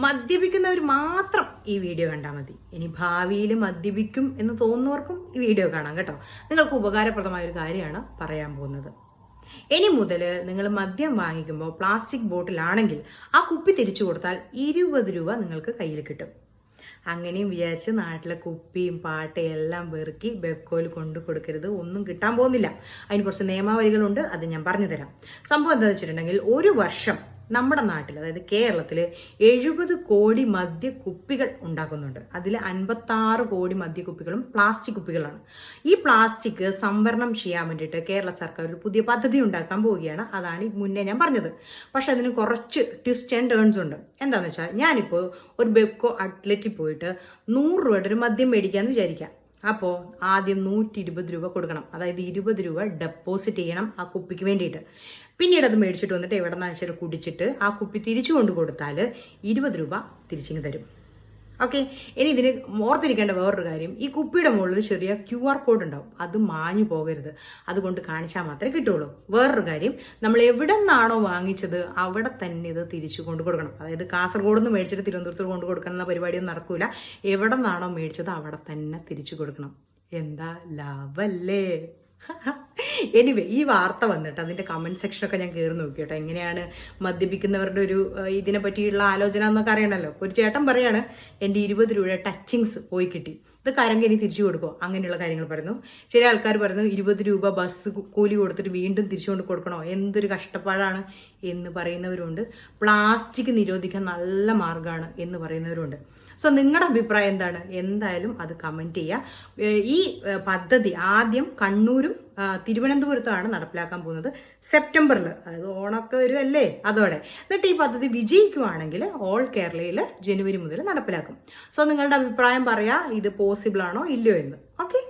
മദ്യപിക്കുന്നവർ മാത്രം ഈ വീഡിയോ കണ്ടാൽ മതി. ഇനി ഭാവിയിൽ മദ്യപിക്കും എന്ന് തോന്നുന്നവർക്കും ഈ വീഡിയോ കാണാം കേട്ടോ. നിങ്ങൾക്ക് ഉപകാരപ്രദമായ ഒരു കാര്യമാണ് പറയാൻ പോകുന്നത്. ഇനി മുതൽ നിങ്ങൾ മദ്യം വാങ്ങിക്കുമ്പോൾ പ്ലാസ്റ്റിക് ബോട്ടിലാണെങ്കിൽ ആ കുപ്പി തിരിച്ചു കൊടുത്താൽ ഇരുപത് രൂപ നിങ്ങൾക്ക് കയ്യിൽ കിട്ടും. അങ്ങനെയും വിചാരിച്ച് നാട്ടിലെ കുപ്പിയും പാട്ടയും എല്ലാം വെറുക്കി ബെക്കോയിൽ കൊണ്ടു കൊടുക്കരുത് ഒന്നും കിട്ടാൻ പോകുന്നില്ല. അതിന് കുറച്ച് നിയമാവലികളുണ്ട് അത് ഞാൻ പറഞ്ഞു തരാം സംഭവം എന്താണെന്ന് വെച്ചിട്ടുണ്ടെങ്കിൽ ഒരു വർഷം നമ്മുടെ നാട്ടിൽ അതായത് കേരളത്തിൽ എഴുപത് കോടി മദ്യ കുപ്പികൾ ഉണ്ടാക്കുന്നുണ്ട്. അതിൽ അൻപത്താറ് കോടി മദ്യ കുപ്പികളും പ്ലാസ്റ്റിക് കുപ്പികളാണ്. ഈ പ്ലാസ്റ്റിക് സംവരണം ചെയ്യാൻ വേണ്ടിയിട്ട് കേരള സർക്കാർ ഒരു പുതിയ പദ്ധതി ഉണ്ടാക്കാൻ പോവുകയാണ്. അതാണ് മുന്നേ ഞാൻ പറഞ്ഞത്. പക്ഷെ അതിന് കുറച്ച് ട്വിസ്റ്റ് ആൻഡ് ടേൺസ് ഉണ്ട്. എന്താണെന്ന് വെച്ചാൽ ഞാനിപ്പോൾ ഒരു ബെക്കോ ഔട്ട്ലെറ്റിൽ പോയിട്ട് നൂറ് രൂപയുടെ ഒരു മദ്യം മേടിക്കാമെന്ന് വിചാരിക്കാം. അപ്പോൾ ആദ്യം നൂറ്റി ഇരുപത് രൂപ കൊടുക്കണം. അതായത് ഇരുപത് രൂപ ഡെപ്പോസിറ്റ് ചെയ്യണം ആ കുപ്പിക്ക് വേണ്ടിയിട്ട്. പിന്നീട് അത് മേടിച്ചിട്ട് വന്നിട്ട് എവിടെ നിന്ന് കുടിച്ചിട്ട് ആ കുപ്പി തിരിച്ചു കൊണ്ട് കൊടുത്താൽ ഇരുപത് രൂപ തിരിച്ചിങ്ങ് തരും. ഓക്കെ ഇനി ഇതിന് ഓർത്തിരിക്കേണ്ട വേറൊരു കാര്യം. ഈ കുപ്പിയുടെ മുകളിൽ ചെറിയ ക്യു ആർ കോഡ് ഉണ്ടാവും. അത് മാഞ്ഞു പോകരുത്. അതുകൊണ്ട് കാണിച്ചാൽ മാത്രമേ കിട്ടുള്ളൂ. വേറൊരു കാര്യം നമ്മൾ എവിടെ നിന്നാണോ വാങ്ങിച്ചത് അവിടെ തന്നെ ഇത് തിരിച്ചു കൊണ്ടു കൊടുക്കണം. അതായത് കാസർഗോഡ് നിന്ന് മേടിച്ചിട്ട് തിരുവനന്തപുരത്ത് കൊണ്ടു കൊടുക്കണം എന്ന പരിപാടിയൊന്നും നടക്കൂല. എവിടെ നിന്നാണോ മേടിച്ചത് അവിടെ തന്നെ തിരിച്ചു കൊടുക്കണം. എന്താ ലാഭല്ലേ എനിവേ ഈ വാർത്ത വന്നിട്ട് അതിന്റെ കമന്റ് സെക്ഷനൊക്കെ ഞാൻ കയറി നോക്കി എങ്ങനെയാണ് മദ്യപിക്കുന്നവരുടെ ഒരു ഇതിനെ പറ്റിയുള്ള ആലോചന എന്നൊക്കെ അറിയണമല്ലോ ഒരു ചേട്ടൻ പറയാണ് എന്റെ ഇരുപത് രൂപയുടെ ടച്ചിങ്സ് പോയി കിട്ടി. ഇത് കരങ്കി ഇനി തിരിച്ചു കൊടുക്കുമോ അങ്ങനെയുള്ള കാര്യങ്ങൾ പറയുന്നു. ചില ആൾക്കാർ പറയുന്നു ഇരുപത് രൂപ ബസ് കൂലി കൊടുത്തിട്ട് വീണ്ടും തിരിച്ചു കൊണ്ട് കൊടുക്കണോ? എന്തൊരു കഷ്ടപ്പാടാണ് എന്ന് പറയുന്നവരുണ്ട്. പ്ലാസ്റ്റിക് നിരോധിക്കാൻ നല്ല മാർഗമാണ് എന്ന് പറയുന്നവരുണ്ട്. സോ നിങ്ങളുടെ അഭിപ്രായം എന്താണ്? എന്തായാലും അത് കമന്റ് ചെയ്യുക ഈ പദ്ധതി ആദ്യം കണ്ണൂരും തിരുവനന്തപുരത്താണ് നടപ്പിലാക്കാൻ പോകുന്നത്. സെപ്റ്റംബറിൽ അതായത് ഓണമൊക്കെ വരുമല്ലേ അതോടെ. എന്നിട്ട് ഈ പദ്ധതി വിജയിക്കുവാണെങ്കിൽ ഓൾ കേരളയിൽ ജനുവരി മുതൽ നടപ്പിലാക്കും. സോ നിങ്ങളുടെ അഭിപ്രായം പറയാ ഇത് പോസിബിൾ ആണോ ഇല്ലയോ എന്ന്. ഓക്കെ